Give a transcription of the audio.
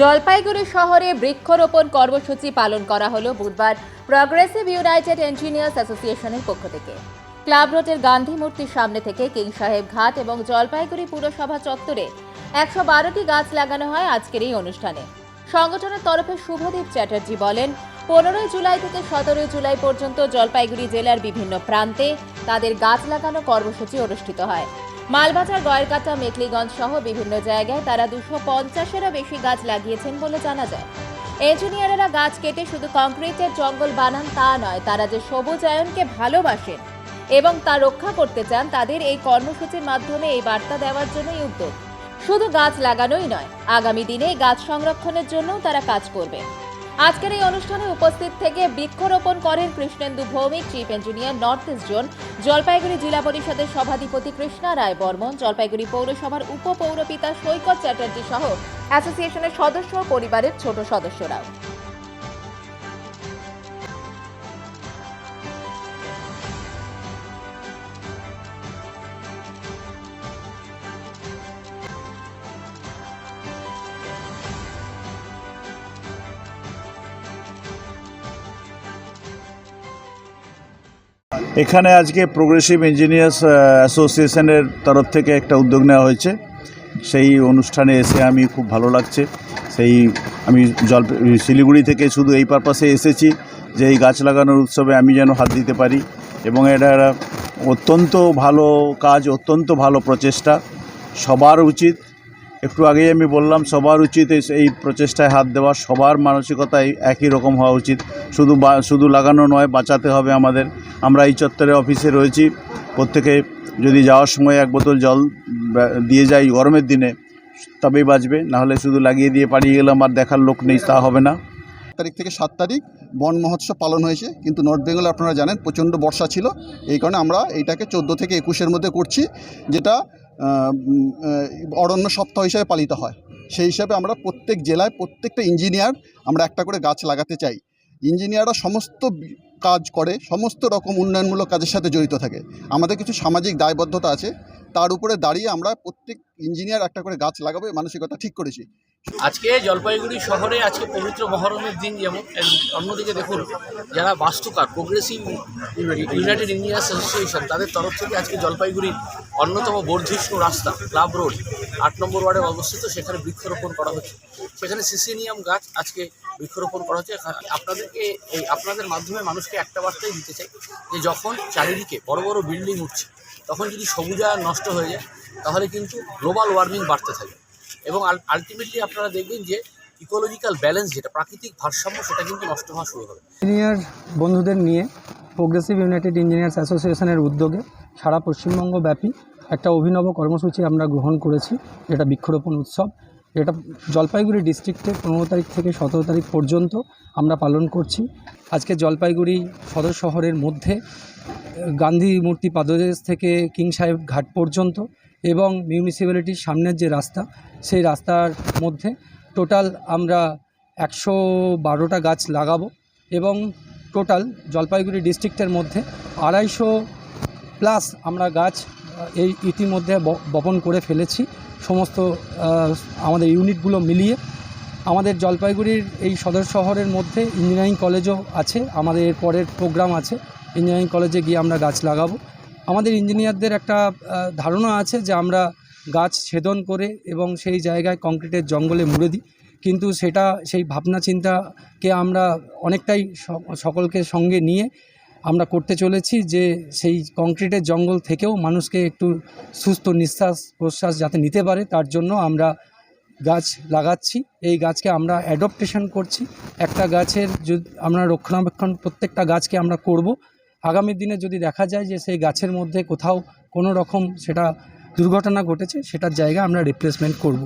জলপাইগুড়ি শহরে বৃক্ষরোপণ কর্মসূচি পালন করা হলো বুধবার প্রগ্রেসিভ ইউনাইটেড ইঞ্জিনিয়ার্স অ্যাসোসিয়েশনের পক্ষ থেকে। ক্লাব রোডের গান্ধী মূর্তির সামনে থেকে কিং সাহেব ঘাট এবং জলপাইগুড়ি পুরসভা চত্বরে একশো বারোটি গাছ লাগানো হয় আজকের এই অনুষ্ঠানে। সংগঠনের তরফে শুভদীপ চ্যাটার্জি বলেন, পনেরোই জুলাই থেকে সতেরোই জুলাই পর্যন্ত জলপাইগুড়ি জেলার বিভিন্ন প্রান্তে তাদের গাছ লাগানো কর্মসূচি অনুষ্ঠিত হয়। মালবাজার গয়েরকাটা মেকলিগঞ্জ সহ বিভিন্ন জায়গায় তারা দুশো পঞ্চাশেরও বেশি গাছ লাগিয়েছেন বলে জানা যায়। ইঞ্জিনিয়ারেরা গাছ কেটে শুধু কংক্রিটের জঙ্গল বানান তা নয়, তারা যে সবুজায়নকে ভালোবাসেন এবং তা রক্ষা করতে চান, তাদের এই কর্মসূচির মাধ্যমে এই বার্তা দেওয়ার জন্যই উদ্যোগ। শুধু গাছ লাগানোই নয়, আগামী দিনে গাছ সংরক্ষণের জন্য তারা কাজ করবে আজকের এই অনুষ্ঠানে উপস্থিত থেকে বৃক্ষরোপণ করেন Krishnendu Bhowmik, chief engineer north east zone, Jalpaiguri জেলা পরিষদের সভাধিপতি কৃষ্ণা রায় বর্মন, জলপাইগুড়ি পৌরসভার উপপৌরপিতা সৈকত চ্যাটার্জি সহ অ্যাসোসিয়েশনের সদস্য ও পরিবারের ছোট সদস্যরাও। এখানে আজকে প্রোগ্রেসিভ ইঞ্জিনিয়ার্স অ্যাসোসিয়েশনের তরফ থেকে একটা উদ্যোগ নেওয়া হয়েছে। সেই অনুষ্ঠানে এসে আমি খুব ভালো লাগছে। সেই আমি জল, শিলিগুড়ি থেকে শুধু এই পারপাসে এসেছি যে এই গাছ লাগানোর উৎসবে আমি যেন হাত দিতে পারি এবং এটা অত্যন্ত ভালো কাজ, অত্যন্ত ভালো প্রচেষ্টা। সবার উচিত একটু আগেই আমি বললাম, সবার উচিত এই- প্রচেষ্টায় হাত দেওয়া, সবার মানসিকতা একই রকম হওয়া উচিত। শুধু শুধু লাগানো নয়, বাঁচাতে হবে আমাদের। আমরা এই চত্বরে অফিসে রয়েছি। প্রত্যেকে যদি যাওয়ার সময় এক বোতল জল দিয়ে যাই গরমের দিনে, তবেই বাঁচবে। নাহলে শুধু লাগিয়ে দিয়ে পালিয়ে গেলাম আর দেখার লোক নেই, তা হবে না। তারিখ থেকে সাত তারিখ বন মহোৎসব পালন হয়েছে, কিন্তু নর্থ বেঙ্গলে আপনারা জানেন প্রচণ্ড বর্ষা ছিল। এই কারণে আমরা এইটাকে চোদ্দ থেকে একুশের মধ্যে করছি, যেটা অরণ্য সপ্তাহ হিসাবে পালিত হয়। সেই হিসাবে আমরা প্রত্যেক জেলায় প্রত্যেকটা ইঞ্জিনিয়ার আমরা একটা করে গাছ লাগাতে চাই। ইঞ্জিনিয়াররা সমস্ত কাজ করে, সমস্ত রকম উন্নয়নমূলক কাজের সাথে জড়িত থাকে। আমাদের কিছু সামাজিক দায়বদ্ধতা আছে। তার উপরে দাঁড়িয়ে আমরা প্রত্যেক ইঞ্জিনিয়ার একটা করে গাছ লাগাবো মানসিকতা ঠিক করেছি। আজকে জলপাইগুড়ি শহরে আজকে পবিত্র মহরমের দিন যেমন অন্যদিকে দেখুন, যারা বাস্তুকার প্রোগ্রেসিভ ইউনাইটেড ইঞ্জিনিয়ার্স অ্যাসোসিয়েশন তাদের তরফ থেকে আজকে জলপাইগুড়ির অন্যতম বর্ধিষ্ণু রাস্তা, ক্লাব রোড, আট নম্বর ওয়ার্ডে অবস্থিত, সেখানে বৃক্ষরোপণ করা হচ্ছে। সেখানে সিসিনিয়াম গাছ আজকে বৃক্ষরোপণ করা হচ্ছে। আপনাদেরকে এই আপনাদের মাধ্যমে মানুষকে একটা বার্তাই দিতে চাই যে যখন চারিদিকে বড় বড় বিল্ডিং উঠছে, তখন যদি সবুজায়ন নষ্ট হয়ে যায়, তাহলে কিন্তু গ্লোবাল ওয়ার্মিং বাড়তে থাকে। এবং আলটিমেটলি আপনারা দেখবেন যে ইকোলজিক্যাল ব্যালেন্স যেটা, প্রাকৃতিক ভারসাম্য, সেটা কিন্তু নষ্ট হওয়া শুরু হবে বন্ধুদের নিয়ে প্রোগ্রেসিভ ইউনাইটেড ইঞ্জিনিয়ার্স অ্যাসোসিয়েশনের উদ্যোগে সারা পশ্চিমবঙ্গ ব্যাপী একটা অভিনব কর্মসূচি আমরা গ্রহণ করেছি, যেটা বৃক্ষরোপণ উৎসব। এটা জলপাইগুড়ি ডিস্ট্রিক্টে পনেরো তারিখ থেকে সতেরো তারিখ পর্যন্ত আমরা পালন করছি। আজকে জলপাইগুড়ি সদর শহরের মধ্যে গান্ধী মূর্তি পাদদেশ থেকে কিং সাহেব ঘাট পর্যন্ত এবং মিউনিসিপ্যালিটির সামনের যে রাস্তা, সেই রাস্তার মধ্যে টোটাল আমরা একশো বারোটা গাছ লাগাবো এবং টোটাল জলপাইগুড়ি ডিস্ট্রিক্টের মধ্যে আড়াইশো প্লাস আমরা গাছ এই ইতিমধ্যে বপন করে ফেলেছি। সমস্ত আমাদের ইউনিটগুলো মিলিয়ে। আমাদের জলপাইগুড়ির এই সদর শহরের মধ্যে ইঞ্জিনিয়ারিং কলেজও আছে, আমাদের পরের প্রোগ্রাম আছে। ইঞ্জিনিয়ারিং কলেজে গিয়ে আমরা গাছ লাগাবো। আমাদের ইঞ্জিনিয়ারদের একটা ধারণা আছে যে আমরা গাছ ছেদন করে এবং সেই জায়গায় কংক্রিটের জঙ্গলে মুড়ে দিই। কিন্তু সেটা, সেই ভাবনা চিন্তাকে আমরা অনেকটাই সকলকে সঙ্গে নিয়ে আমরা করতে চলেছি যে সেই কংক্রিটের জঙ্গল থেকেও মানুষকে একটু সুস্থ নিঃশ্বাস প্রশ্বাস যাতে নিতে পারে, তার জন্য আমরা গাছ লাগাচ্ছি। এই গাছকে আমরা অ্যাডপ্টেশন করছি। একটা গাছের যদি, আমরা রক্ষণাবেক্ষণ প্রত্যেকটা গাছকে আমরা করব। আগামী দিনে যদি দেখা যায় যে সেই গাছের মধ্যে কোথাও কোনো রকম সেটা দুর্ঘটনা ঘটেছে, সেটার জায়গা আমরা রিপ্লেসমেন্ট করব।